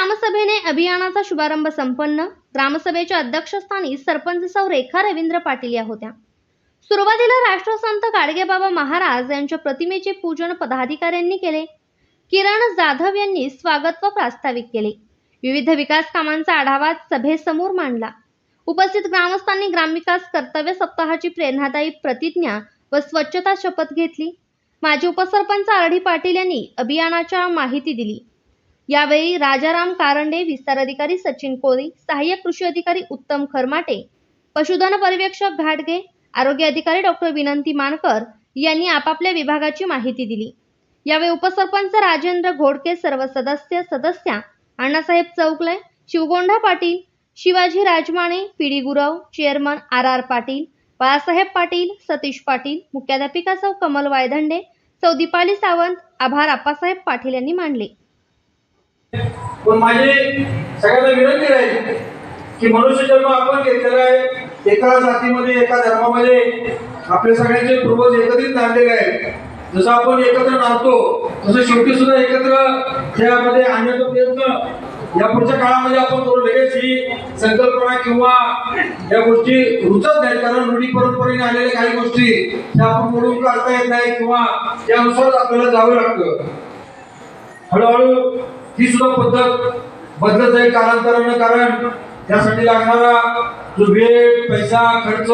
अभियानाचा शुभारंभ संपन्न. ग्रामसभेच्या अध्यक्षस्थानी सरपंच सौ रेखा रवींद्र पाटील या होत्या. सुरुवातीला राष्ट्रसंत गाडगेबाबा महाराज यांच्या प्रतिमेचे पूजन पदाधिकाऱ्यांनी केले. किरण जाधव यांनी स्वागत व प्रास्ताविक केले. विविध विकास कामांचा आढावा सभेसमोर मांडला. उपस्थित ग्रामस्थांनी ग्रामविकास कर्तव्य सप्ताहाची प्रेरणादायी प्रतिज्ञा व स्वच्छता शपथ घेतली. माजी उपसरपंच आरडी पाटील यांनी अभियानाच्या माहिती दिली. यावेळी राजाराम कारंडे विस्तार अधिकारी सचिन कोळी सहाय्यक कृषी अधिकारी उत्तम खरमाटे पशुधन पर्यवेक्षक घाटगे आरोग्य अधिकारी डॉक्टर विनंती मानकर यांनी आपापल्या विभागाची माहिती दिली. यावेळी उपसरपंच राजेंद्र घोडके सर्व सदस्य सदस्या Annasaheb Chaukale Shivgonda Patil Shivaji Rajmane P D Gurav chairman R R Patil Balasaheb Patil Satish Patil मुख्याध्यापिका सौ कमल वायधंडे सौ दीपाली सावंत आभार आप्पासाहेब पाटील यांनी मानले. पण माझी सगळ्यांना विनंती राहील की मनुष्य जन्म आपण घेतलेला आहे एका जातीमध्ये एका धर्मामध्ये. आपले सगळ्यांचे पूर्वज एकत्रित नांदलेले आहेत. जसं आपण एकत्र नांदतो तसं शेवटी सुद्धा एकत्र त्यामध्ये आणण्याचा प्रयत्न या पुढच्या काळामध्ये आपण करू. लगेच ही संकल्पना किंवा या गोष्टी रुचत नाही कारण रूढी परंपरेने आलेल्या काही गोष्टी त्या आपण मोडून काढता येत नाही किंवा त्यानुसार आपल्याला जावं लागतं. हळूहळू ही सुद्धा पद्धत बदलत जाईल कालांतरानं कारण त्यासाठी लागणारा जो वेळ पैसा खर्च